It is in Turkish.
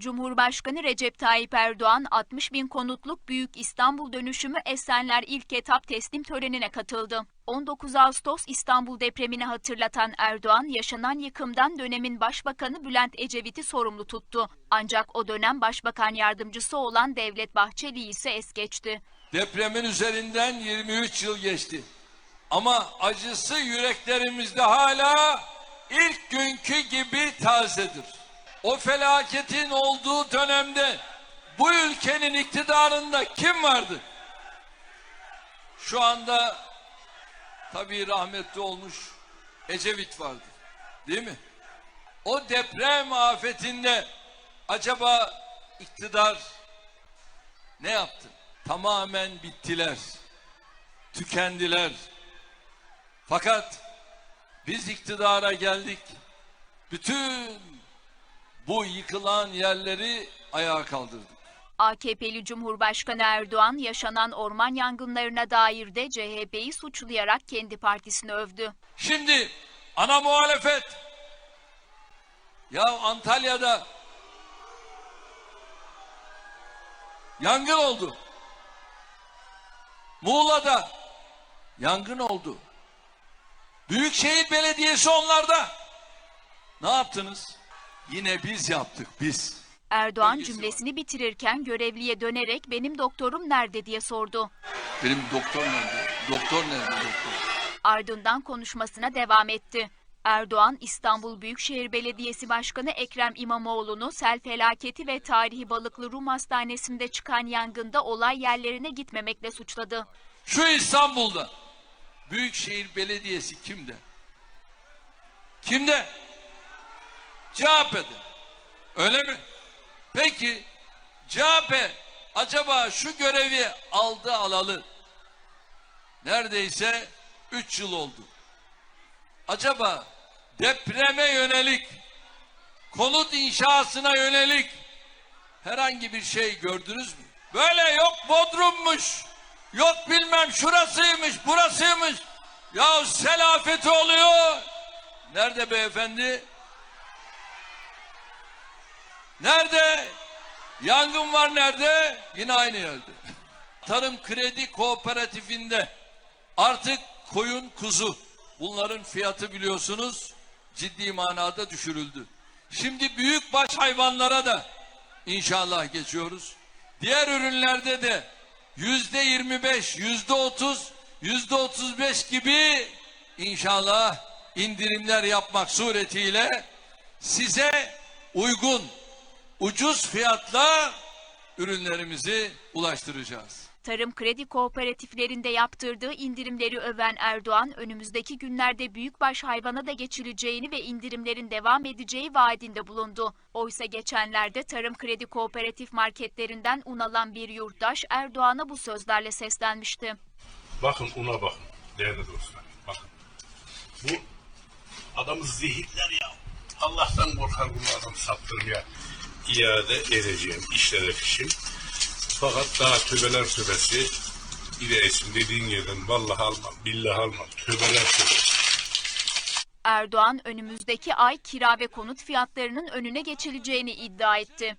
Cumhurbaşkanı Recep Tayyip Erdoğan 60 bin konutluk Büyük İstanbul Dönüşümü Esenler ilk etap teslim törenine katıldı. 19 Ağustos İstanbul depremini hatırlatan Erdoğan, yaşanan yıkımdan dönemin Başbakanı Bülent Ecevit'i sorumlu tuttu. Ancak o dönem Başbakan Yardımcısı olan Devlet Bahçeli ise es geçti. Depremin üzerinden 23 yıl geçti. Ama acısı yüreklerimizde hala ilk günkü gibi tazedir. O felaketin olduğu dönemde bu ülkenin iktidarında kim vardı? Şu anda tabii rahmetli olmuş Ecevit vardı. Değil mi? O deprem afetinde acaba iktidar ne yaptı? Tamamen bittiler. Tükendiler. Fakat biz iktidara geldik. Bütün bu yıkılan yerleri ayağa kaldırdık. AKP'li Cumhurbaşkanı Erdoğan yaşanan orman yangınlarına dair de CHP'yi suçlayarak kendi partisini övdü. Şimdi ana muhalefet ya Antalya'da yangın oldu. Muğla'da yangın oldu. Büyükşehir Belediyesi onlarda. Ne yaptınız? Yine biz yaptık biz. Erdoğan Belgesi cümlesini bitirirken görevliye dönerek benim doktorum nerede diye sordu. Benim doktor nerede? Doktor nerede doktor? Ardından konuşmasına devam etti. Erdoğan, İstanbul Büyükşehir Belediyesi Başkanı Ekrem İmamoğlu'nu sel felaketi ve tarihi Balıklı Rum Hastanesi'nde çıkan yangında olay yerlerine gitmemekle suçladı. Şu İstanbul'da Büyükşehir Belediyesi kimde? Kimde? CHP'de. Öyle mi? Peki CHP acaba şu görevi aldı alalı neredeyse 3 yıl oldu. Acaba depreme yönelik konut inşasına yönelik herhangi bir şey gördünüz mü? Böyle yok Bodrum'muş, yok bilmem şurasıymış, burasıymış. Ya sel afeti oluyor. Nerede beyefendi? Nerede? Yangın var nerede? Yine aynı yerde. Tarım Kredi Kooperatifinde artık koyun kuzu bunların fiyatı biliyorsunuz ciddi manada düşürüldü. Şimdi büyük baş hayvanlara da inşallah geçiyoruz. Diğer ürünlerde de yüzde yirmi beş, yüzde otuz, yüzde otuz beş gibi inşallah indirimler yapmak suretiyle size uygun, ucuz fiyatla ürünlerimizi ulaştıracağız. Tarım kredi kooperatiflerinde yaptırdığı indirimleri öven Erdoğan, önümüzdeki günlerde büyükbaş hayvana da geçileceğini ve indirimlerin devam edeceği vaadinde bulundu. Oysa geçenlerde tarım kredi kooperatif marketlerinden un alan bir yurttaş Erdoğan'a bu sözlerle seslenmişti. Bakın una bakın değerli dostlar. Bakın. Bu adamı zehirler ya. Allah'tan korkar bunu adam saptırmaya iade edeceğim işlere fişim. Fakat daha töbeler töbesi İleysin dediğin yerden vallahi almam, billahi almam. Töbeler töbesi. Erdoğan önümüzdeki ay kira ve konut fiyatlarının önüne geçileceğini iddia etti.